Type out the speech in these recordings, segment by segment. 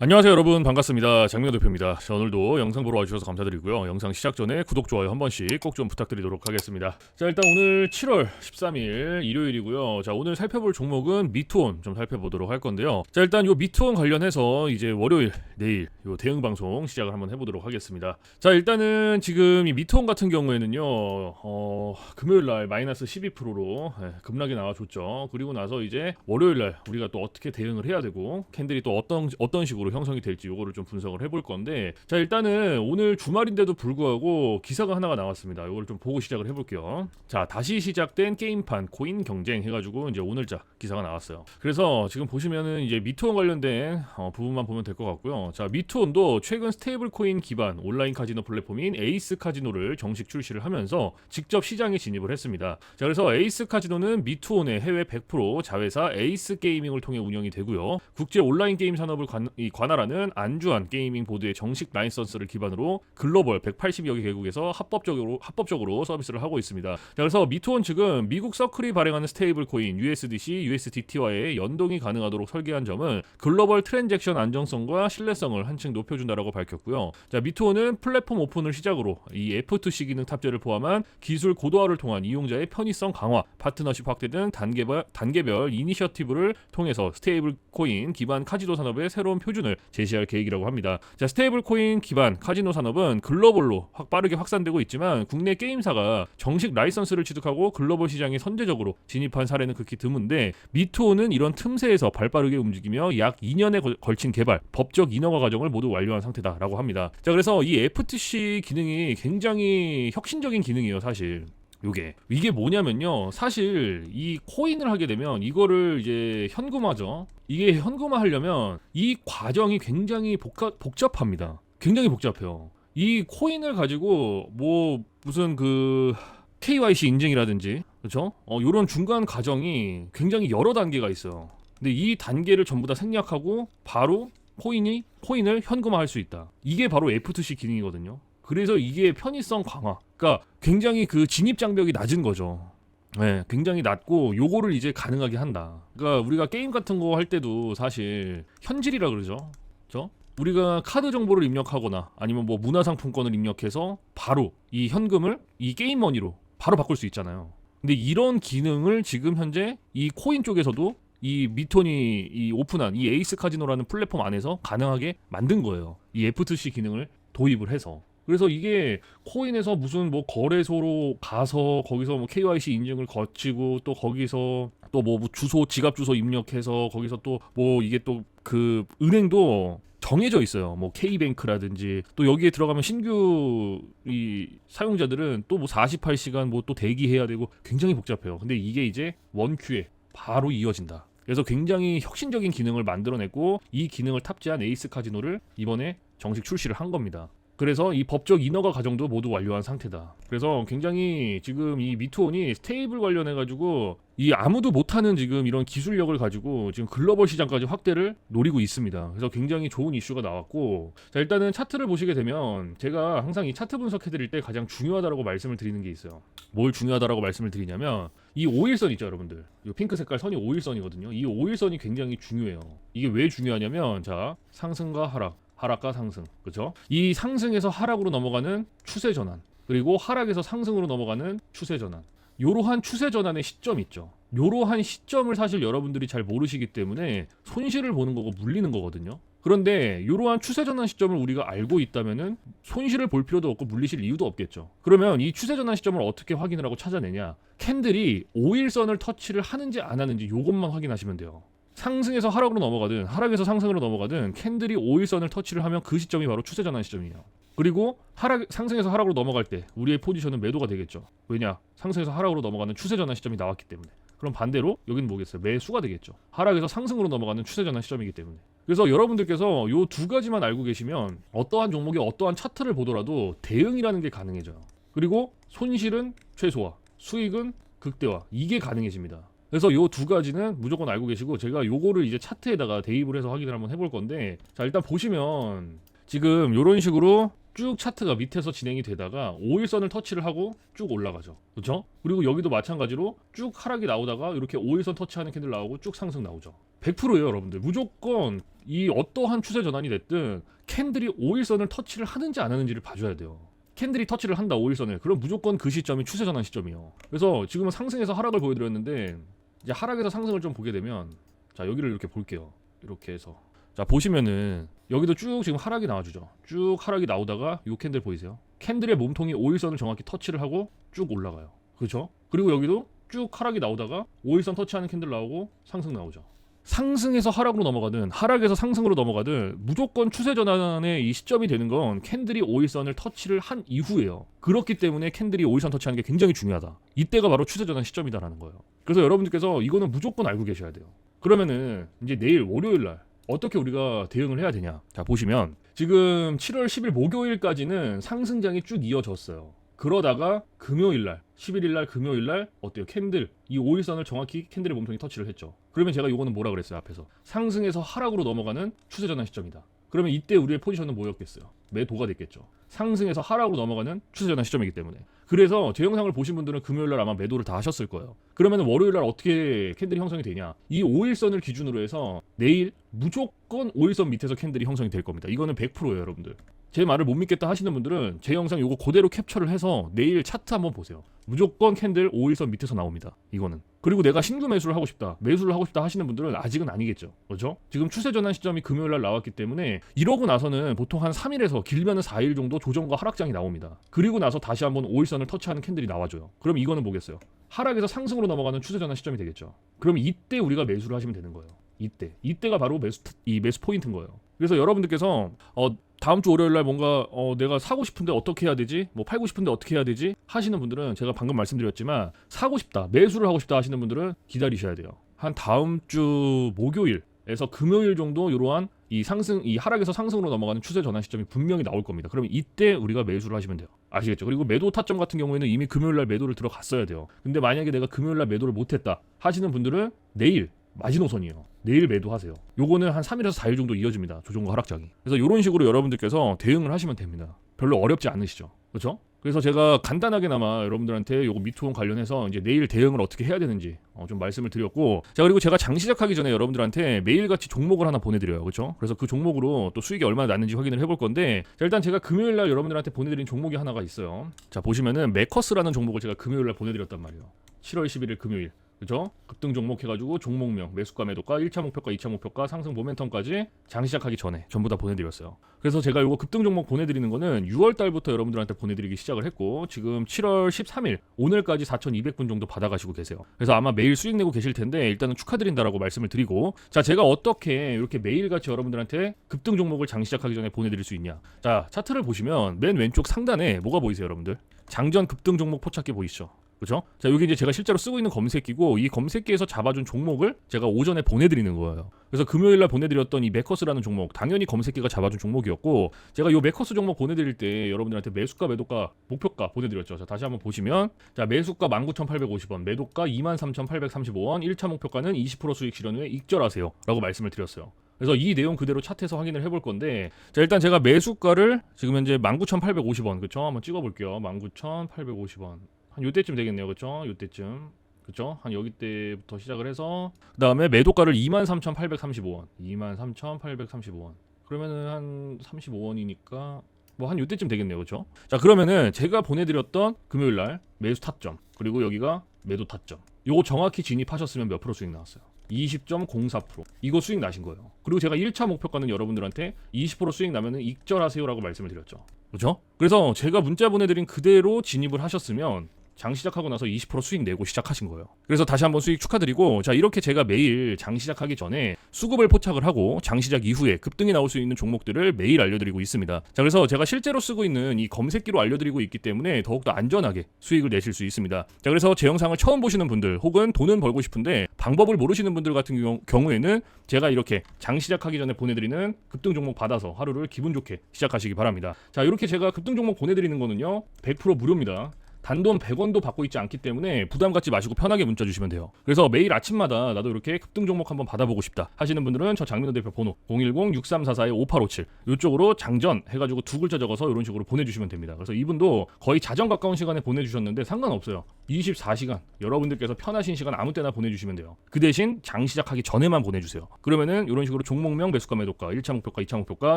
안녕하세요 여러분. 반갑습니다. 장명 대표입니다. 자, 오늘도 영상 보러 와주셔서 감사드리고요. 영상 시작 전에 구독 좋아요 한 번씩 꼭 좀 부탁드리도록 하겠습니다. 자 일단 오늘 7월 13일 일요일이고요. 자 오늘 살펴볼 종목은 미투온 좀 살펴보도록 할 건데요. 자 일단 요 미투온 관련해서 이제 월요일 내일 요 대응 방송 시작을 한번 해보도록 하겠습니다. 자 일단은 지금 이 미투온 같은 경우에는요 어 금요일 날 마이너스 12%로 예, 급락이 나와줬죠. 그리고 나서 이제 월요일 날 우리가 또 어떻게 대응을 해야 되고 캔들이 또 어떤 어떤 식으로 형성이 될지 요거를 좀 분석을 해볼 건데 자 일단은 오늘 주말인데도 불구하고 기사가 하나가 나왔습니다. 요거를 좀 보고 시작을 해볼게요. 자 다시 시작된 게임판 코인 경쟁 해가지고 이제 오늘자 기사가 나왔어요. 그래서 지금 보시면은 이제 미투온 관련된 어, 부분만 보면 될 것 같고요. 자 미투온도 최근 스테이블 코인 기반 온라인 카지노 플랫폼인 에이스 카지노를 정식 출시를 하면서 직접 시장에 진입을 했습니다. 자 그래서 에이스 카지노는 미투온의 해외 100% 자회사 에이스 게이밍을 통해 운영이 되고요. 국제 온라인 게임 산업을 관, 이 관할하는 안주한 게이밍 보드의 정식 라이선스를 기반으로 글로벌 180여 개 개국에서 합법적으로 합법적으로 서비스를 하고 있습니다. 자, 그래서 미투온 측은 미국 서클이 발행하는 스테이블 코인 USDC, USDT와의 연동이 가능하도록 설계한 점은 글로벌 트랜잭션 안정성과 신뢰성을 한층 높여준다라고 밝혔고요. 자, 미투온은 플랫폼 오픈을 시작으로 이 F2C 기능 탑재를 포함한 기술 고도화를 통한 이용자의 편의성 강화, 파트너십 확대 등 단계별 단계별 이니셔티브를 통해서 스테이블 코인 기반 카지노 산업의 새로운 표준을 제시할 계획이라고 합니다. 자, 스테이블 코인 기반 카지노 산업은 글로벌로 확 빠르게 확산되고 있지만 국내 게임사가 정식 라이선스를 취득하고 글로벌 시장에 선제적으로 진입한 사례는 극히 드문데 미투오는 이런 틈새에서 발빠르게 움직이며 약 2년에 걸- 걸친 개발, 법적 인허가 과정을 모두 완료한 상태다라고 합니다. 자, 그래서 이 FTC 기능이 굉장히 혁신적인 기능이에요, 사실. 요게. 이게 뭐냐면요. 사실 이 코인을 하게 되면 이거를 이제 현금화죠. 이게 현금화 하려면 이 과정이 굉장히 복합, 복잡합니다. 굉장히 복잡해요. 이 코인을 가지고 뭐 무슨 그 KYC 인증이라든지 그렇죠? 어 요런 중간 과정이 굉장히 여러 단계가 있어요. 근데 이 단계를 전부 다 생략하고 바로 코인이 코인을 현금화할 수 있다. 이게 바로 F2C 기능이거든요 그래서 이게 편의성 강화. 그러니까 굉장히 그 진입 장벽이 낮은 거죠. 네, 굉장히 낮고 요거를 이제 가능하게 한다. 그러니까 우리가 게임 같은 거 할 때도 사실 현질이라 그러죠. 그죠? 우리가 카드 정보를 입력하거나 아니면 뭐 문화상품권을 입력해서 바로 이 현금을 이 게임 머니로 바로 바꿀 수 있잖아요. 근데 이런 기능을 지금 현재 이 코인 쪽에서도 이 미톤이 이 오픈한 이 에이스 카지노라는 플랫폼 안에서 가능하게 만든 거예요. 이 F2C 기능을 도입을 해서. 그래서 이게 코인에서 무슨 뭐 거래소로 가서 거기서 뭐 KYC 인증을 거치고 또 거기서 또 뭐 주소 지갑 주소 입력해서 거기서 또 뭐 이게 또 그 은행도 정해져 있어요. 뭐 K뱅크라든지 또 여기에 들어가면 신규 이 사용자들은 또 뭐 48시간 뭐 또 대기해야 되고 굉장히 복잡해요. 근데 이게 이제 원큐에 바로 이어진다. 그래서 굉장히 혁신적인 기능을 만들어냈고 이 기능을 탑재한 에이스 카지노를 이번에 정식 출시를 한 겁니다. 그래서 이 법적 인허가 과정도 모두 완료한 상태다. 그래서 굉장히 지금 이 미투온이 스테이블 관련해 가지고 이 아무도 못하는 지금 이런 기술력을 가지고 지금 글로벌 시장까지 확대를 노리고 있습니다. 그래서 굉장히 좋은 이슈가 나왔고 자 일단은 차트를 보시게 되면 제가 항상 이 차트 분석해 드릴 때 가장 중요하다고 말씀을 드리는 게 있어요. 뭘 중요하다라고 말씀을 드리냐면 이 5일선 있죠 여러분들 이 핑크 색깔 선이 5일선이거든요 이 5일선이 굉장히 중요해요 이게 왜 중요하냐면 자 상승과 하락 하락과 상승 그죠 이 상승에서 하락으로 넘어가는 추세 전환 그리고 하락에서 상승으로 넘어가는 추세 전환 요러한 추세 전환의 시점 있죠 요러한 시점을 사실 여러분들이 잘 모르시기 때문에 손실을 보는 거고 물리는 거거든요 그런데 이러한 추세 전환 시점을 우리가 알고 있다면은 손실을 볼 필요도 없고 물리실 이유도 없겠죠. 그러면 이 추세 전환 시점을 어떻게 확인을 하고 찾아내냐? 캔들이 5일선을 터치를 하는지 안 하는지 이것만 확인하시면 돼요. 상승에서 하락으로 넘어가든 하락에서 상승으로 넘어가든 캔들이 5일선을 터치를 하면 그 시점이 바로 추세 전환 시점이에요. 그리고 하락 상승에서 하락으로 넘어갈 때 우리의 포지션은 매도가 되겠죠. 왜냐? 상승에서 하락으로 넘어가는 추세 전환 시점이 나왔기 때문에. 그럼 반대로 여기는 뭐겠어요? 매수가 되겠죠. 하락에서 상승으로 넘어가는 추세 전환 시점이기 때문에. 그래서 여러분들께서 요두 가지만 알고 계시면 어떠한 종목의 어떠한 차트를 보더라도 대응이라는 게 가능해져요. 그리고 손실은 최소화, 수익은 극대화. 이게 가능해집니다. 그래서 요 두 가지는 무조건 알고 계시고 제가 요거를 이제 차트에다가 대입을 해서 확인을 한번 해볼 건데 자 일단 보시면 지금 요런 식으로 쭉 차트가 밑에서 진행이 되다가 5일선을 터치를 하고 쭉 올라가죠. 그렇죠? 그리고 여기도 마찬가지로 쭉 하락이 나오다가 이렇게 5일선 터치하는 캔들 나오고 쭉 상승 나오죠. 100%예요, 여러분들. 무조건 이 어떠한 추세 전환이 됐든 캔들이 5일선을 터치를 하는지 안 하는지를 봐줘야 돼요. 캔들이 터치를 한다 5일선을 그럼 무조건 그 시점이 추세 전환 시점이에요. 그래서 지금은 상승에서 하락을 보여드렸는데 이제 하락에서 상승을 좀 보게 되면 자 여기를 이렇게 볼게요. 이렇게 해서 자 보시면은 여기도 쭉 지금 하락이 나와주죠. 쭉 하락이 나오다가 이 캔들 보이세요? 캔들의 몸통이 5일선을 정확히 터치를 하고 쭉 올라가요. 그렇죠? 그리고 여기도 쭉 하락이 나오다가 5일선 터치하는 캔들 나오고 상승 나오죠. 상승에서 하락으로 넘어가든 하락에서 상승으로 넘어가든 무조건 추세 전환의 이 시점이 되는 건 캔들이 5일선을 터치를 한 이후예요. 그렇기 때문에 캔들이 5일선 터치하는 게 굉장히 중요하다. 이때가 바로 추세 전환 시점이다라는 거예요. 그래서 여러분들께서 이거는 무조건 알고 계셔야 돼요. 그러면은 이제 내일 월요일 날 어떻게 우리가 대응을 해야 되냐? 자, 보시면 지금 7월 10일 목요일까지는 상승장이 쭉 이어졌어요. 그러다가 금요일 날, 11일 날 금요일 날 어때요? 캔들 이 5일선을 정확히 캔들의 몸통이 터치를 했죠. 그러면 제가 요거는 뭐라 그랬어요, 앞에서. 상승에서 하락으로 넘어가는 추세 전환 시점이다. 그러면 이때 우리의 포지션은 뭐였겠어요? 매도가 됐겠죠. 상승에서 하락으로 넘어가는 추세 전환 시점이기 때문에. 그래서 제 영상을 보신 분들은 금요일 날 아마 매도를 다 하셨을 거예요. 그러면 월요일 날 어떻게 캔들이 형성이 되냐? 이 5일선을 기준으로 해서 내일 무조건 5일선 밑에서 캔들이 형성이 될 겁니다. 이거는 100%예요, 여러분들. 제 말을 못 믿겠다 하시는 분들은 제 영상 요거 그대로 캡처를 해서 내일 차트 한번 보세요. 무조건 캔들 5일선 밑에서 나옵니다. 이거는. 그리고 내가 신규 매수를 하고 싶다, 매수를 하고 싶다 하시는 분들은 아직은 아니겠죠. 그렇죠? 지금 추세 전환 시점이 금요일 날 나왔기 때문에 이러고 나서는 보통 한 3일에서 길면은 4일 정도 조정과 하락장이 나옵니다. 그리고 나서 다시 한번 5일선을 터치하는 캔들이 나와줘요. 그럼 이거는 뭐겠어요? 하락에서 상승으로 넘어가는 추세 전환 시점이 되겠죠. 그럼 이때 우리가 매수를 하시면 되는 거예요. 이때. 이때가 바로 매수 이 매수 포인트인 거예요. 그래서 여러분들께서 어 다음 주 월요일 날 뭔가 어 내가 사고 싶은데 어떻게 해야 되지? 뭐 팔고 싶은데 어떻게 해야 되지? 하시는 분들은 제가 방금 말씀드렸지만 사고 싶다, 매수를 하고 싶다 하시는 분들은 기다리셔야 돼요. 한 다음 주 목요일에서 금요일 정도 이러한 이 상승 이 하락에서 상승으로 넘어가는 추세 전환 시점이 분명히 나올 겁니다. 그러면 이때 우리가 매수를 하시면 돼요. 아시겠죠? 그리고 매도 타점 같은 경우에는 이미 금요일 날 매도를 들어갔어야 돼요. 근데 만약에 내가 금요일 날 매도를 못 했다 하시는 분들은 내일 마지노선이에요. 내일 매도하세요. 요거는 한 3일에서 4일 정도 이어집니다. 조정과 하락장이. 그래서 이런 식으로 여러분들께서 대응을 하시면 됩니다. 별로 어렵지 않으시죠. 그렇죠? 그래서 제가 간단하게나마 여러분들한테 요거 미투원 관련해서 이제 내일 대응을 어떻게 해야 되는지 어, 좀 말씀을 드렸고 자 그리고 제가 장 시작하기 전에 여러분들한테 매일같이 종목을 하나 보내드려요 그렇죠 그래서 그 종목으로 또 수익이 얼마나 났는지 확인을 해볼 건데 자 일단 제가 금요일 날 여러분들한테 보내드린 종목이 하나가 있어요 자 보시면은 메커스라는 종목을 제가 금요일 날 보내드렸단 말이에요 7월 11일 금요일 그죠? 급등 종목 해가지고 종목명, 매수가 매도가, 1차 목표가, 2차 목표가, 상승 모멘텀까지 장 시작하기 전에 전부 다 보내드렸어요. 그래서 제가 이거 급등 종목 보내드리는 거는 6월 달부터 여러분들한테 보내드리기 시작을 했고 지금 7월 13일 오늘까지 4,200분 정도 받아가시고 계세요. 그래서 아마 매일 수익 내고 계실 텐데 일단은 축하드린다라고 말씀을 드리고 자 제가 어떻게 이렇게 매일같이 여러분들한테 급등 종목을 장 시작하기 전에 보내드릴 수 있냐? 자 차트를 보시면 맨 왼쪽 상단에 뭐가 보이세요, 여러분들? 장전 급등 종목 포착기 보이시죠? 그렇죠? 자, 여기 이제 제가 실제로 쓰고 있는 검색기고 이 검색기에서 잡아준 종목을 제가 오전에 보내드리는 거예요. 그래서 금요일 날 보내드렸던 이 메커스라는 종목, 당연히 검색기가 잡아준 종목이었고 제가 이 메커스 종목 보내드릴 때 여러분들한테 매수가, 매도가, 목표가 보내드렸죠. 자, 다시 한번 보시면 자, 매수가 19,850원, 매도가 23,835원, 1차 목표가는 20% 수익 실현 후에 익절하세요.라고 말씀을 드렸어요. 그래서 이 내용 그대로 차트에서 확인을 해볼 건데 자 일단 제가 매수가를 지금 현재 19,850원 그쵸 한번 찍어볼게요 19,850원 한 요때쯤 되겠네요. 그쵸? 요때쯤. 그쵸? 한 여기 때부터 시작을 해서 그 다음에 매도가를 23,835원. 23,835원. 그러면은 한 35원이니까 뭐 한 요때쯤 되겠네요. 그쵸? 자 그러면은 제가 보내 드렸던 금요일 날 매수 타점 그리고 여기가 매도 타점. 요거 정확히 진입하셨으면 몇 프로 수익 나왔어요? 20.04% 이거 수익 나신 거예요. 그리고 제가 1차 목표가는 여러분들한테 20% 수익 나면은 익절하세요라고 말씀을 드렸죠. 그렇죠? 그래서 제가 문자 보내드린 그대로 진입을 하셨으면 장 시작하고 나서 20% 수익 내고 시작하신 거예요. 그래서 다시 한번 수익 축하드리고 자 이렇게 제가 매일 장 시작하기 전에 수급을 포착을 하고 장 시작 이후에 급등이 나올 수 있는 종목들을 매일 알려드리고 있습니다. 자 그래서 제가 실제로 쓰고 있는 이 검색기로 알려드리고 있기 때문에 더욱더 안전하게 수익을 내실 수 있습니다. 자 그래서 제 영상을 처음 보시는 분들 혹은 돈은 벌고 싶은데 방법을 모르시는 분들 같은 경우, 경우에는 제가 이렇게 장 시작하기 전에 보내드리는 급등 종목 받아서 하루를 기분 좋게 시작하시기 바랍니다. 자 이렇게 제가 급등 종목 보내드리는 거는요 100% 무료입니다. 단돈 100원도 받고 있지 않기 때문에 부담 갖지 마시고 편하게 문자 주시면 돼요. 그래서 매일 아침마다 나도 이렇게 급등 종목 한번 받아보고 싶다 하시는 분들은 저 장민호 대표 번호 010-6344-5857 이쪽으로 장전 해가지고 두 글자 적어서 이런 식으로 보내주시면 됩니다. 그래서 이분도 거의 자정 가까운 시간에 보내주셨는데 상관없어요. 24시간 여러분들께서 편하신 시간 아무 때나 보내주시면 돼요. 그 대신 장 시작하기 전에만 보내주세요. 그러면은 이런 식으로 종목명 매수가 매도가 1차 목표가 2차 목표가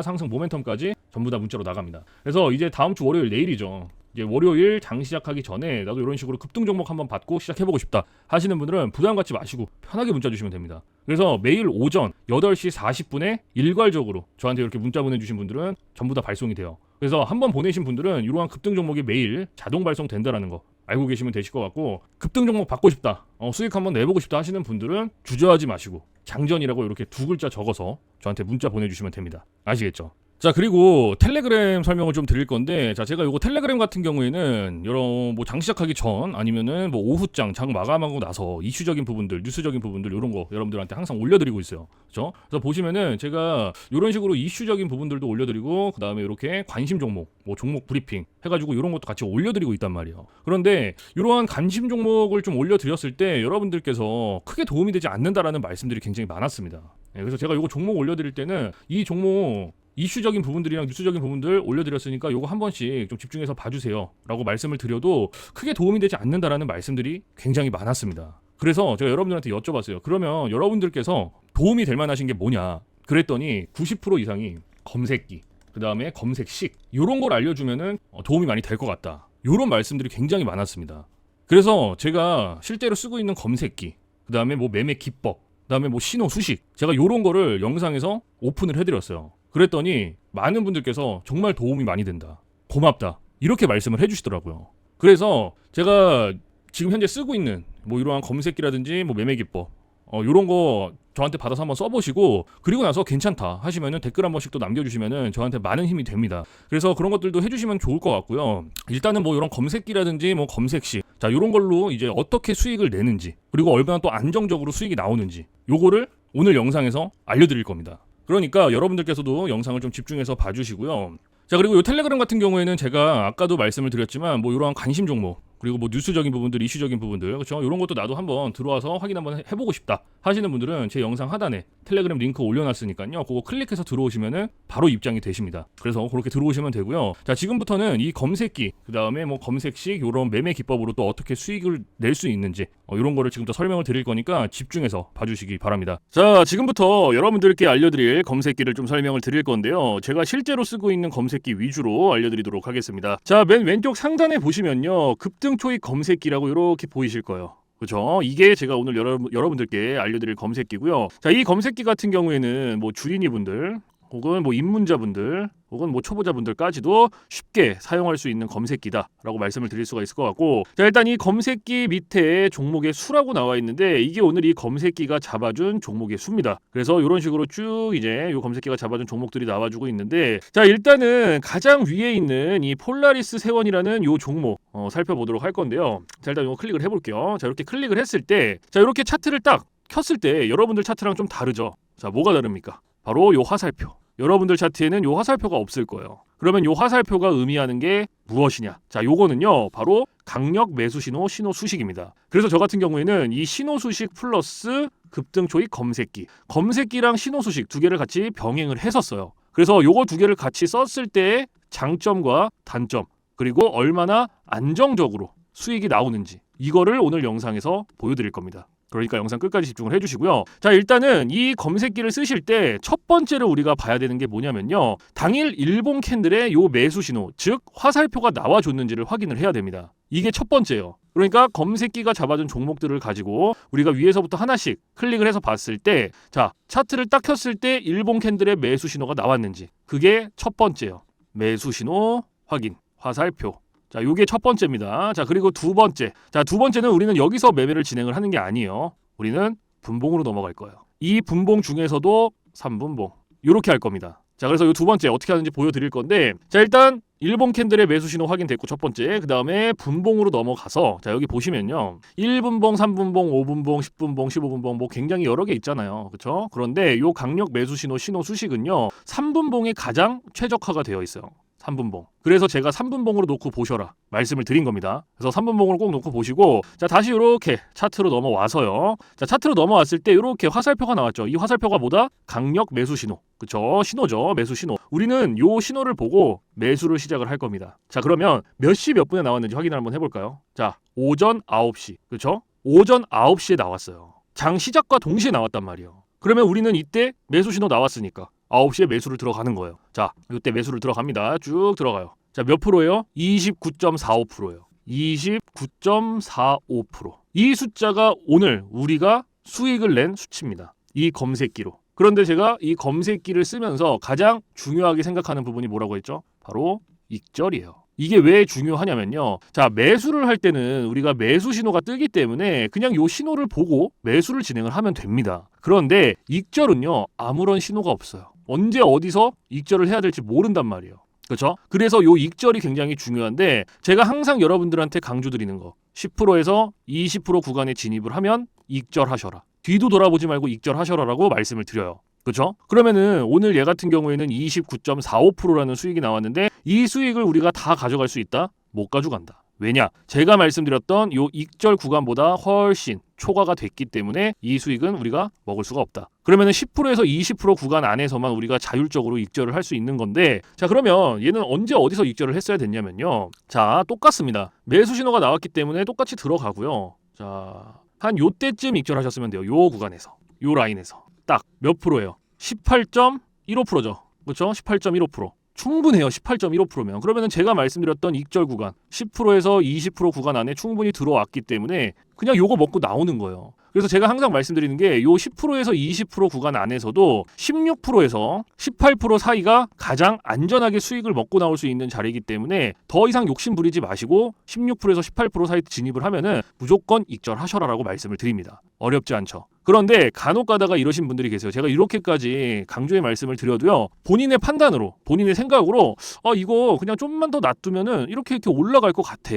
상승 모멘텀까지 전부 다 문자로 나갑니다. 그래서 이제 다음 주 월요일 내일이죠. 이제 월요일 장 시작하기 전에 나도 이런 식으로 급등 종목 한번 받고 시작해보고 싶다 하시는 분들은 부담 갖지 마시고 편하게 문자 주시면 됩니다. 그래서 매일 오전 8시 40분에 일괄적으로 저한테 이렇게 문자 보내주신 분들은 전부 다 발송이 돼요. 그래서 한번 보내신 분들은 이러한 급등 종목이 매일 자동 발송된다라는 거 알고 계시면 되실 것 같고 급등 종목 받고 싶다 어, 수익 한번 내보고 싶다 하시는 분들은 주저하지 마시고 장전이라고 이렇게 두 글자 적어서 저한테 문자 보내주시면 됩니다 아시겠죠? 자 그리고 텔레그램 설명을 좀 드릴 건데 자 제가 요거 텔레그램 같은 경우에는 여러 뭐장 시작하기 전 아니면은 뭐 오후장 장 마감하고 나서 이슈적인 부분들 뉴스적인 부분들 이런 거 여러분들한테 항상 올려드리고 있어요. 그죠 그래서 보시면은 제가 이런 식으로 이슈적인 부분들도 올려드리고 그 다음에 이렇게 관심 종목 뭐 종목 브리핑 해가지고 이런 것도 같이 올려드리고 있단 말이에요. 그런데 이러한 관심 종목을 좀 올려드렸을 때 여러분들께서 크게 도움이 되지 않는다라는 말씀들이 굉장히 많았습니다. 예, 그래서 제가 이거 종목 올려드릴 때는 이 종목 이슈적인 부분들이랑 뉴스적인 부분들 올려드렸으니까 요거 한 번씩 좀 집중해서 봐주세요. 라고 말씀을 드려도 크게 도움이 되지 않는다라는 말씀들이 굉장히 많았습니다. 그래서 제가 여러분들한테 여쭤봤어요. 그러면 여러분들께서 도움이 될 만하신 게 뭐냐? 그랬더니 90% 이상이 검색기 그 다음에 검색식 요런 걸 알려주면은 어, 도움이 많이 될 것 같다. 요런 말씀들이 굉장히 많았습니다. 그래서 제가 실제로 쓰고 있는 검색기 그 다음에 뭐 매매 기법 그 다음에 뭐 신호 수식 제가 요런 거를 영상에서 오픈을 해드렸어요 그랬더니 많은 분들께서 정말 도움이 많이 된다. 고맙다. 이렇게 말씀을 해주시더라고요. 그래서 제가 지금 현재 쓰고 있는 뭐 이러한 검색기라든지 뭐 매매 기법 어 요런 거 저한테 받아서 한번 써보시고 그리고 나서 괜찮다 하시면은 댓글 한 번씩 또 남겨주시면은 저한테 많은 힘이 됩니다. 그래서 그런 것들도 해주시면 좋을 것 같고요. 일단은 뭐 이런 검색기라든지 뭐 검색시 자 이런 걸로 이제 어떻게 수익을 내는지 그리고 얼마나 또 안정적으로 수익이 나오는지 요거를 오늘 영상에서 알려드릴 겁니다. 그러니까 여러분들께서도 영상을 좀 집중해서 봐주시고요. 자 그리고 이 텔레그램 같은 경우에는 제가 아까도 말씀을 드렸지만 뭐 이러한 관심 종목 그리고 뭐 뉴스적인 부분들, 이슈적인 부분들, 그렇죠? 이런 것도 나도 한번 들어와서 확인 한번 해- 해보고 싶다 하시는 분들은 제 영상 하단에 텔레그램 링크 올려놨으니까요. 그거 클릭해서 들어오시면은 바로 입장이 되십니다. 그래서 그렇게 들어오시면 되고요. 자 지금부터는 이 검색기, 그 다음에 뭐 검색식 이런 매매 기법으로 또 어떻게 수익을 낼 수 있는지 어, 이런 거를 지금부터 설명을 드릴 거니까 집중해서 봐주시기 바랍니다. 자 지금부터 여러분들께 알려드릴 검색기를 좀 설명을 드릴 건데요. 제가 실제로 쓰고 있는 검색기 위주로 알려드리도록 하겠습니다. 자 맨 왼쪽 상단에 보시면요 급등 초입 검색기라고 이렇게 보이실 거예요. 그렇죠. 이게 제가 오늘 여러분, 여러분들께 알려드릴 검색기고요. 자, 이 검색기 같은 경우에는 뭐 주린이분들 혹은 뭐 입문자분들 혹은 뭐 초보자분들까지도 쉽게 사용할 수 있는 검색기다라고 말씀을 드릴 수가 있을 것 같고 자 일단 이 검색기 밑에 종목의 수라고 나와 있는데 이게 오늘 이 검색기가 잡아준 종목의 수입니다. 그래서 이런 식으로 쭉 이제 이 검색기가 잡아준 종목들이 나와주고 있는데 자 일단은 가장 위에 있는 이 폴라리스 세원이라는 이 종목 어, 살펴보도록 할 건데요. 자 일단 이거 클릭을 해볼게요. 자 이렇게 클릭을 했을 때 자 이렇게 차트를 딱 켰을 때 여러분들 차트랑 좀 다르죠? 자 뭐가 다릅니까? 바로 요 화살표 여러분들 차트에는 요 화살표가 없을 거예요. 그러면 요 화살표가 의미하는 게 무엇이냐? 자, 요거는요. 바로 강력 매수 신호 신호 수식입니다. 그래서 저 같은 경우에는 이 신호 수식 플러스 급등 초입 검색기. 검색기랑 신호 수식 두 개를 같이 병행을 했었어요. 그래서 요거 두 개를 같이 썼을 때 장점과 단점 그리고 얼마나 안정적으로 수익이 나오는지 이거를 오늘 영상에서 보여드릴 겁니다. 그러니까 영상 끝까지 집중을 해주시고요. 자 일단은 이 검색기를 쓰실 때 첫 번째로 우리가 봐야 되는 게 뭐냐면요. 당일 일본 캔들의 요 매수 신호, 즉 화살표가 나와줬는지를 확인을 해야 됩니다. 이게 첫 번째예요. 그러니까 검색기가 잡아준 종목들을 가지고 우리가 위에서부터 하나씩 클릭을 해서 봤을 때, 자 차트를 딱 켰을 때 일본 캔들의 매수 신호가 나왔는지 그게 첫 번째예요. 매수 신호 확인, 화살표. 자, 요게 첫 번째입니다. 자, 그리고 두 번째. 자, 두 번째는 우리는 여기서 매매를 진행을 하는 게 아니에요. 우리는 분봉으로 넘어갈 거예요. 이 분봉 중에서도 3분봉. 요렇게 할 겁니다. 자, 그래서 요 두 번째 어떻게 하는지 보여드릴 건데, 자, 일단 일본 캔들의 매수 신호 확인됐고 첫 번째 그 다음에 분봉으로 넘어가서 자 여기 보시면요 1분봉 3분봉 5분봉 10분봉 15분봉 뭐 굉장히 여러 개 있잖아요 그렇죠 그런데 요 강력 매수 신호 신호 수식은요 3분봉에 가장 최적화가 되어 있어요 3분봉. 그래서 제가 3분봉으로 놓고 보셔라 말씀을 드린 겁니다. 그래서 3분봉으로 꼭 놓고 보시고 자 다시 이렇게 차트로 넘어와서요. 자 차트로 넘어왔을 때 이렇게 화살표가 나왔죠. 이 화살표가 뭐다? 강력 매수 신호. 그쵸? 신호죠. 매수 신호. 우리는 요 신호를 보고 매수를 시작을 할 겁니다. 자 그러면 몇 시 몇 분에 나왔는지 확인을 한번 해볼까요? 자 오전 9시. 그쵸? 오전 9시에 나왔어요. 장 시작과 동시에 나왔단 말이에요. 그러면 우리는 이때 매수 신호 나왔으니까 9시에 매수를 들어가는 거예요. 자, 이때 매수를 들어갑니다. 쭉 들어가요. 자, 몇 프로예요? 29.45%예요. 29.45%. 이 숫자가 오늘 우리가 수익을 낸 수치입니다. 이 검색기로. 그런데 제가 이 검색기를 쓰면서 가장 중요하게 생각하는 부분이 뭐라고 했죠? 바로 익절이에요. 이게 왜 중요하냐면요. 자, 매수를 할 때는 우리가 매수 신호가 뜨기 때문에 그냥 요 신호를 보고 매수를 진행을 하면 됩니다. 그런데 익절은요. 아무런 신호가 없어요. 언제 어디서 익절을 해야 될지 모른단 말이에요. 그렇죠? 그래서 요 익절이 굉장히 중요한데 제가 항상 여러분들한테 강조드리는 거 10%에서 20% 구간에 진입을 하면 익절하셔라. 뒤도 돌아보지 말고 익절하셔라라고 말씀을 드려요. 그렇죠? 그러면은 오늘 얘 같은 경우에는 29.45%라는 수익이 나왔는데 이 수익을 우리가 다 가져갈 수 있다? 못 가져간다. 왜냐? 제가 말씀드렸던 요 익절 구간보다 훨씬 초과가 됐기 때문에 이 수익은 우리가 먹을 수가 없다. 그러면은 10%에서 20% 구간 안에서만 우리가 자율적으로 익절을 할 수 있는 건데 자 그러면 얘는 언제 어디서 익절을 했어야 됐냐면요. 자 똑같습니다. 매수 신호가 나왔기 때문에 똑같이 들어가고요. 자한 요때쯤 익절하셨으면 돼요. 요 구간에서 요 라인에서 딱 몇 프로예요? 18.15%죠. 그렇죠? 18.15%. 충분해요. 18.15%면. 그러면은 제가 말씀드렸던 익절 구간 10%에서 20% 구간 안에 충분히 들어왔기 때문에 그냥 요거 먹고 나오는 거예요. 그래서 제가 항상 말씀드리는 게 요 10%에서 20% 구간 안에서도 16%에서 18% 사이가 가장 안전하게 수익을 먹고 나올 수 있는 자리이기 때문에 더 이상 욕심 부리지 마시고 16%에서 18% 사이 진입을 하면은 무조건 익절하셔라라고 말씀을 드립니다. 어렵지 않죠. 그런데 간혹 가다가 이러신 분들이 계세요. 제가 이렇게까지 강조의 말씀을 드려도요. 본인의 판단으로, 본인의 생각으로 아 이거 그냥 좀만 더 놔두면은 이렇게 이렇게 올라갈 것 같아.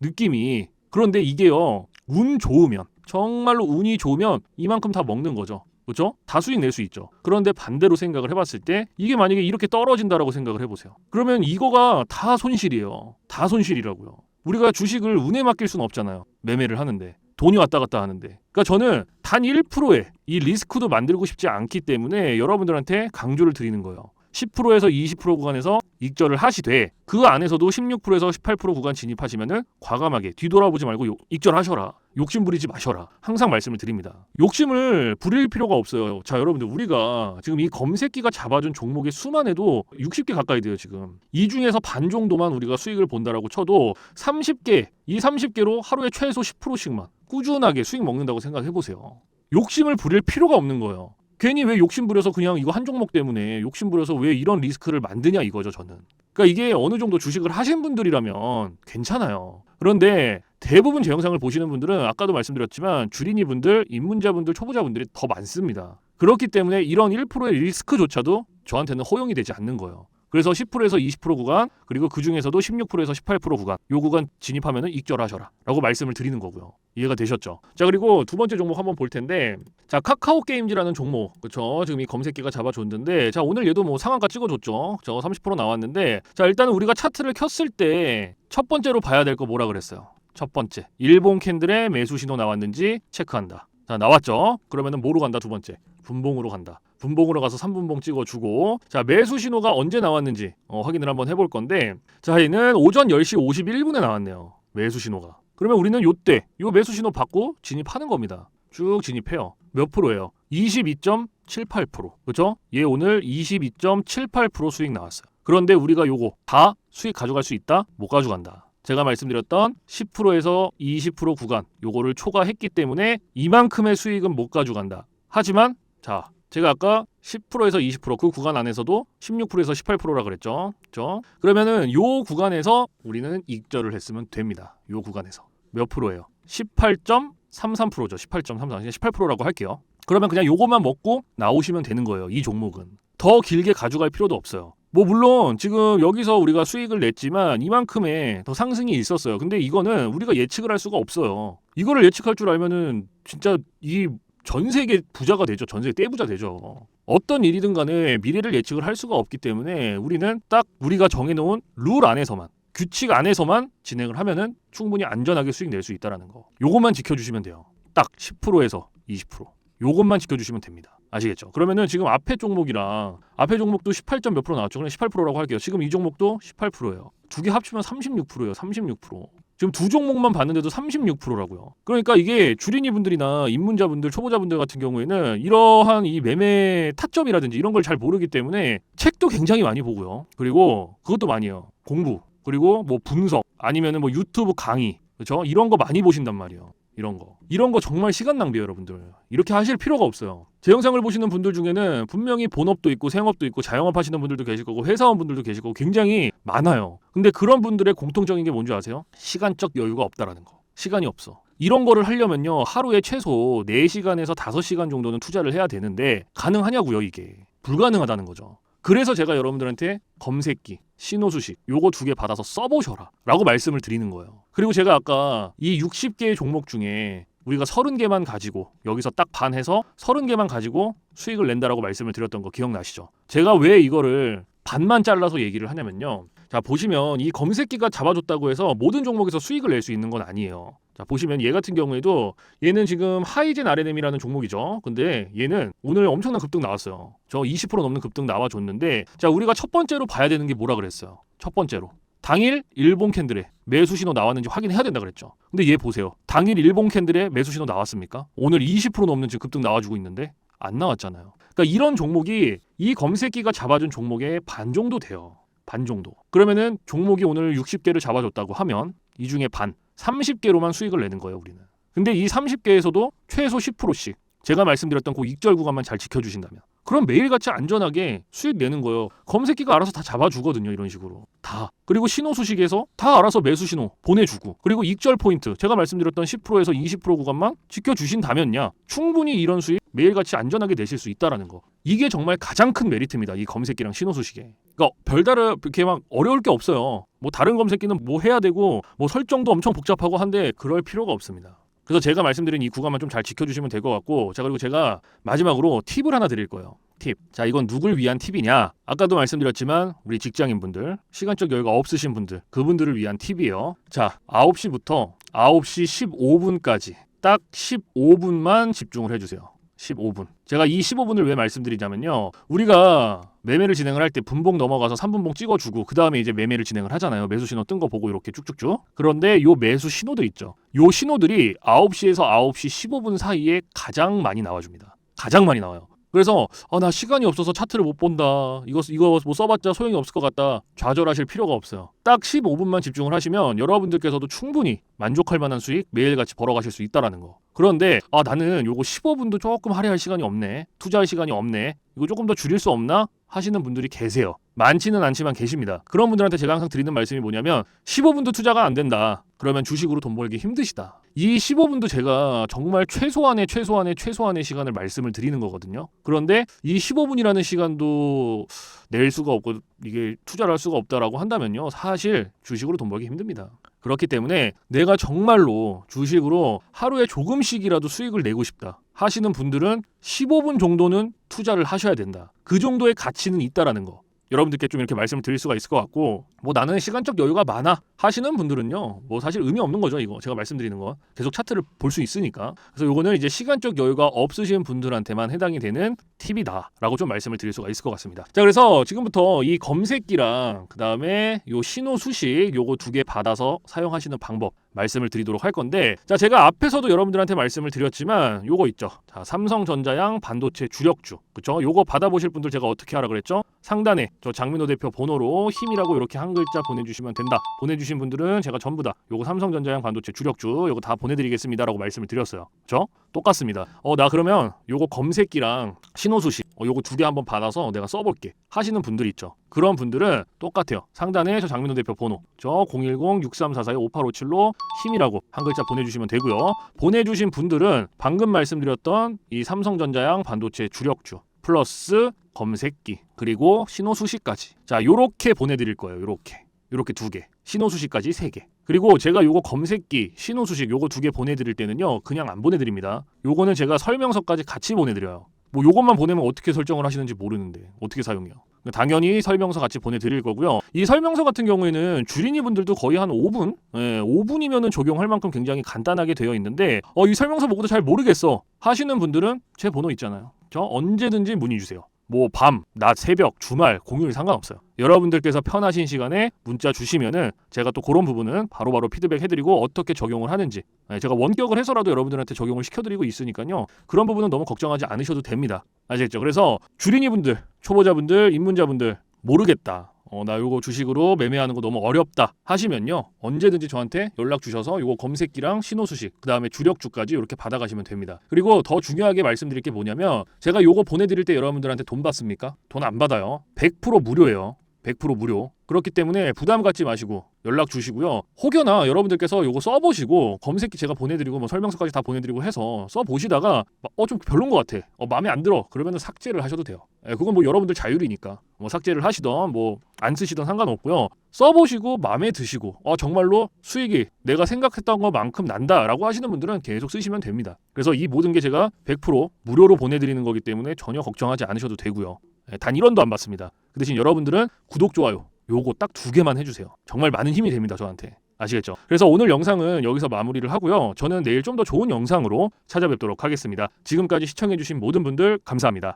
느낌이. 그런데 이게요. 운 좋으면 정말로 운이 좋으면 이만큼 다 먹는 거죠. 그렇죠? 다 수익 낼 수 있죠. 그런데 반대로 생각을 해봤을 때 이게 만약에 이렇게 떨어진다라고 생각을 해보세요. 그러면 이거가 다 손실이에요. 다 손실이라고요. 우리가 주식을 운에 맡길 수는 없잖아요. 매매를 하는데 돈이 왔다 갔다 하는데. 그러니까 저는 단 1%의 이 리스크도 만들고 싶지 않기 때문에 여러분들한테 강조를 드리는 거예요. 10%에서 20% 구간에서 익절을 하시되 그 안에서도 16%에서 18% 구간 진입하시면은 과감하게 뒤돌아보지 말고 요- 익절하셔라. 욕심 부리지 마셔라. 항상 말씀을 드립니다. 욕심을 부릴 필요가 없어요. 자, 여러분들 우리가 지금 이 검색기가 잡아준 종목의 수만 해도 60개 가까이 돼요, 지금. 이 중에서 반 정도만 우리가 수익을 본다라고 쳐도 30개, 이 30개로 하루에 최소 10%씩만 꾸준하게 수익 먹는다고 생각해 보세요. 욕심을 부릴 필요가 없는 거예요. 괜히 왜 욕심 부려서 그냥 이거 한 종목 때문에 욕심 부려서 왜 이런 리스크를 만드냐 이거죠 저는. 그러니까 이게 어느 정도 주식을 하신 분들이라면 괜찮아요. 그런데 대부분 제 영상을 보시는 분들은 아까도 말씀드렸지만 주린이 분들, 입문자 분들, 초보자 분들이 더 많습니다. 그렇기 때문에 이런 1%의 리스크조차도 저한테는 허용이 되지 않는 거예요. 그래서 10%에서 20% 구간 그리고 그 중에서도 16%에서 18% 구간 요 구간 진입하면은 익절하셔라라고 말씀을 드리는 거고요. 이해가 되셨죠? 자 그리고 두 번째 종목 한번 볼 텐데 자 카카오 게임즈라는 종목 그렇죠? 지금 이 검색기가 잡아줬는데 자 오늘 얘도 뭐 상한가 찍어줬죠. 저 30% 나왔는데 자 일단은 우리가 차트를 켰을 때 첫 번째로 봐야 될 거 뭐라 그랬어요? 첫 번째 일본 캔들의 매수 신호 나왔는지 체크한다. 자 나왔죠? 그러면은 뭐로 간다 두 번째 분봉으로 간다. 분봉으로 가서 3분봉 찍어주고 자 매수 신호가 언제 나왔는지 어, 확인을 한번 해볼 건데 자 얘는 오전 10시 51분에 나왔네요 매수 신호가. 그러면 우리는 요때 요 매수 신호 받고 진입하는 겁니다. 쭉 진입해요. 몇 프로예요? 22.78% 그렇죠 얘 오늘 22.78% 수익 나왔어요. 그런데 우리가 요거 다 수익 가져갈 수 있다? 못 가져간다. 제가 말씀드렸던 10%에서 20% 구간 요거를 초과했기 때문에 이만큼의 수익은 못 가져간다. 하지만 자 제가 아까 10%에서 20%그 구간 안에서도 16%에서 18%라 그랬죠. 그죠? 그러면은 요 구간에서 우리는 익절을 했으면 됩니다. 요 구간에서. 몇 프로예요? 18.33%죠. 18.33. 18%라고 할게요. 그러면 그냥 요것만 먹고 나오시면 되는 거예요. 이 종목은. 더 길게 가져갈 필요도 없어요. 뭐 물론 지금 여기서 우리가 수익을 냈지만 이만큼의 더 상승이 있었어요. 근데 이거는 우리가 예측을 할 수가 없어요. 이거를 예측할 줄 알면은 진짜 이 전 세계 부자가 되죠. 전 세계 떼부자 되죠. 어떤 일이든 간에 미래를 예측을 할 수가 없기 때문에 우리는 딱 우리가 정해놓은 룰 안에서만 규칙 안에서만 진행을 하면은 충분히 안전하게 수익 낼 수 있다라는 거. 요것만 지켜주시면 돼요. 딱 10%에서 20%. 요것만 지켜주시면 됩니다. 아시겠죠? 그러면은 지금 앞에 종목이랑 앞에 종목도 18점 몇 프로 나왔죠. 그냥 18%라고 할게요. 지금 이 종목도 18%예요. 두 개 합치면 36%예요. 36%. 지금 두 종목만 봤는데도 36%라고요. 그러니까 이게 주린이 분들이나 입문자분들, 초보자분들 같은 경우에는 이러한 이 매매 타점이라든지 이런 걸 잘 모르기 때문에 책도 굉장히 많이 보고요. 그리고 그것도 많이 해요. 공부. 그리고 뭐 분석 아니면은 뭐 유튜브 강의. 그렇죠? 이런 거 많이 보신단 말이에요. 이런 거. 이런 거 정말 시간 낭비예요, 여러분들. 이렇게 하실 필요가 없어요. 제 영상을 보시는 분들 중에는 분명히 본업도 있고 생업도 있고 자영업 하시는 분들도 계실 거고 회사원 분들도 계실 거고 굉장히 많아요. 근데 그런 분들의 공통적인 게 뭔지 아세요? 시간적 여유가 없다라는 거. 시간이 없어. 이런 거를 하려면요. 하루에 최소 4시간에서 5시간 정도는 투자를 해야 되는데 가능하냐고요, 이게. 불가능하다는 거죠. 그래서 제가 여러분들한테 검색기, 신호수식 요거 두 개 받아서 써보셔라 라고 말씀을 드리는 거예요. 그리고 제가 아까 이 60개의 종목 중에 우리가 30개만 가지고 여기서 딱 반해서 30개만 가지고 수익을 낸다라고 말씀을 드렸던 거 기억나시죠? 제가 왜 이거를 반만 잘라서 얘기를 하냐면요. 자 보시면 이 검색기가 잡아줬다고 해서 모든 종목에서 수익을 낼 수 있는 건 아니에요. 자 보시면 얘 같은 경우에도 얘는 지금 하이젠 RNM이라는 종목이죠. 근데 얘는 오늘 엄청난 급등 나왔어요. 저 20% 넘는 급등 나와줬는데 자 우리가 첫 번째로 봐야 되는 게 뭐라 그랬어요? 첫 번째로 당일 일본 캔들에 매수 신호 나왔는지 확인해야 된다 그랬죠. 근데 얘 보세요. 당일 일본 캔들에 매수 신호 나왔습니까? 오늘 20% 넘는 지금 급등 나와주고 있는데 안 나왔잖아요. 그러니까 이런 종목이 이 검색기가 잡아준 종목의 반 정도 돼요. 반 정도. 그러면은 종목이 오늘 60개를 잡아줬다고 하면 이 중에 반 30개로만 수익을 내는 거예요, 우리는. 근데 이 30개에서도 최소 10%씩 제가 말씀드렸던 그 익절 구간만 잘 지켜주신다면 그럼 매일같이 안전하게 수익 내는 거예요. 검색기가 알아서 다 잡아주거든요. 이런 식으로. 다. 그리고 신호 수식에서 다 알아서 매수 신호 보내주고 그리고 익절 포인트 제가 말씀드렸던 10%에서 20% 구간만 지켜주신다면야 충분히 이런 수익 매일같이 안전하게 내실 수 있다라는 거. 이게 정말 가장 큰 메리트입니다. 이 검색기랑 신호 수식에. 그러니까 별다른 이렇게 막 어려울 게 없어요. 뭐 다른 검색기는 뭐 해야 되고 뭐 설정도 엄청 복잡하고 한데 그럴 필요가 없습니다. 그래서 제가 말씀드린 이 구간만 좀 잘 지켜주시면 될 것 같고 자 그리고 제가 마지막으로 팁을 하나 드릴 거예요. 팁. 자 이건 누굴 위한 팁이냐? 아까도 말씀드렸지만 우리 직장인분들, 시간적 여유가 없으신 분들, 그분들을 위한 팁이에요. 자 9시부터 9시 15분까지 딱 15분만 집중을 해주세요. 15분. 제가 이 15분을 왜 말씀드리냐면요. 우리가 매매를 진행을 할 때 분봉 넘어가서 3분봉 찍어주고 그 다음에 이제 매매를 진행을 하잖아요. 매수 신호 뜬 거 보고 이렇게 쭉쭉쭉. 그런데 요 매수 신호들 있죠. 요 신호들이 9시에서 9시 15분 사이에 가장 많이 나와줍니다. 가장 많이 나와요. 그래서 아, 나 시간이 없어서 차트를 못 본다. 이거 이거 뭐 써봤자 소용이 없을 것 같다. 좌절하실 필요가 없어요. 딱 15분만 집중을 하시면 여러분들께서도 충분히 만족할 만한 수익 매일같이 벌어가실 수 있다라는 거. 그런데 아 나는 요거 15분도 조금 할애할 시간이 없네. 투자할 시간이 없네. 이거 조금 더 줄일 수 없나? 하시는 분들이 계세요. 많지는 않지만 계십니다. 그런 분들한테 제가 항상 드리는 말씀이 뭐냐면 15분도 투자가 안 된다. 그러면 주식으로 돈 벌기 힘드시다. 이 15분도 제가 정말 최소한의 최소한의 최소한의 시간을 말씀을 드리는 거거든요. 그런데 이 15분이라는 시간도 낼 수가 없고 이게 투자를 할 수가 없다라고 한다면요. 사실 주식으로 돈 벌기 힘듭니다. 그렇기 때문에 내가 정말로 주식으로 하루에 조금씩이라도 수익을 내고 싶다 하시는 분들은 15분 정도는 투자를 하셔야 된다. 그 정도의 가치는 있다라는 거. 여러분들께 좀 이렇게 말씀을 드릴 수가 있을 것 같고 뭐 나는 시간적 여유가 많아 하시는 분들은요 뭐 사실 의미 없는 거죠 이거. 제가 말씀드리는 거. 계속 차트를 볼 수 있으니까. 그래서 요거는 이제 시간적 여유가 없으신 분들한테만 해당이 되는 팁이다라고 좀 말씀을 드릴 수가 있을 것 같습니다. 자 그래서 지금부터 이 검색기랑 그 다음에 요 신호 수식 요거 두 개 받아서 사용하시는 방법 말씀을 드리도록 할 건데 자 제가 앞에서도 여러분들한테 말씀을 드렸지만 요거 있죠. 자 삼성전자양 반도체 주력주. 그쵸? 요거 받아보실 분들 제가 어떻게 하라 그랬죠? 상단에 저 장민호 대표 번호로 힘이라고 이렇게 한 글자 보내주시면 된다. 보내주신 분들은 제가 전부 다 요거 삼성전자양 반도체 주력주 요거 다 보내드리겠습니다라고 말씀을 드렸어요. 그쵸 똑같습니다. 어 나 그러면 요거 검색기랑 신호수식 어, 요거 두 개 한번 받아서 내가 써볼게. 하시는 분들 있죠? 그런 분들은 똑같아요. 상단에 저 장민호 대표 번호 저 010-6344-5857로 힘이라고 한 글자 보내주시면 되고요. 보내주신 분들은 방금 말씀드렸던 이 삼성전자양 반도체 주력주 플러스 검색기 그리고 신호 수식까지. 자 요렇게 보내드릴 거예요 요렇게 이렇게 두 개, 신호수식까지 세 개. 그리고 제가 요거 검색기, 신호수식 요거 두 개 보내드릴 때는요, 그냥 안 보내드립니다. 요거는 제가 설명서까지 같이 보내드려요. 뭐 요것만 보내면 어떻게 설정을 하시는지 모르는데 어떻게 사용해요? 당연히 설명서 같이 보내드릴 거고요. 이 설명서 같은 경우에는 주린이 분들도 거의 한 5분, 예, 5분이면은 적용할 만큼 굉장히 간단하게 되어 있는데 어, 이 설명서 보고도 잘 모르겠어 하시는 분들은 제 번호 있잖아요. 저 언제든지 문의 주세요. 뭐 밤, 낮, 새벽, 주말, 공휴일 상관없어요. 여러분들께서 편하신 시간에 문자 주시면은 제가 또 그런 부분은 바로바로 피드백 해드리고 어떻게 적용을 하는지 예, 제가 원격을 해서라도 여러분들한테 적용을 시켜드리고 있으니까요. 그런 부분은 너무 걱정하지 않으셔도 됩니다. 아시겠죠? 그래서 주린이 분들, 초보자분들, 입문자분들 모르겠다. 어, 나 요거 주식으로 매매하는 거 너무 어렵다 하시면요. 언제든지 저한테 연락 주셔서 요거 검색기랑 신호수식 그 다음에 주력주까지 이렇게 받아가시면 됩니다. 그리고 더 중요하게 말씀드릴 게 뭐냐면 제가 요거 보내드릴 때 여러분들한테 돈 받습니까? 돈 안 받아요. 100% 무료예요 100% 무료. 그렇기 때문에 부담 갖지 마시고 연락 주시고요. 혹여나 여러분들께서 요거 써보시고 검색기 제가 보내드리고 뭐 설명서까지 다 보내드리고 해서 써보시다가 어 좀 별론 것 같아. 어 마음에 안 들어. 그러면 삭제를 하셔도 돼요. 예, 그건 뭐 여러분들 자율이니까. 뭐 삭제를 하시던 뭐 안 쓰시던 상관없고요. 써보시고 마음에 드시고 어 정말로 수익이 내가 생각했던 것만큼 난다라고 하시는 분들은 계속 쓰시면 됩니다. 그래서 이 모든 게 제가 100% 무료로 보내드리는 거기 때문에 전혀 걱정하지 않으셔도 되고요. 예, 단 1원도 안 받습니다 그 대신 여러분들은 구독 좋아요 요거 딱 두 개만 해주세요 정말 많은 힘이 됩니다 저한테 아시겠죠? 그래서 오늘 영상은 여기서 마무리를 하고요. 저는 내일 좀 더 좋은 영상으로 찾아뵙도록 하겠습니다. 지금까지 시청해주신 모든 분들 감사합니다.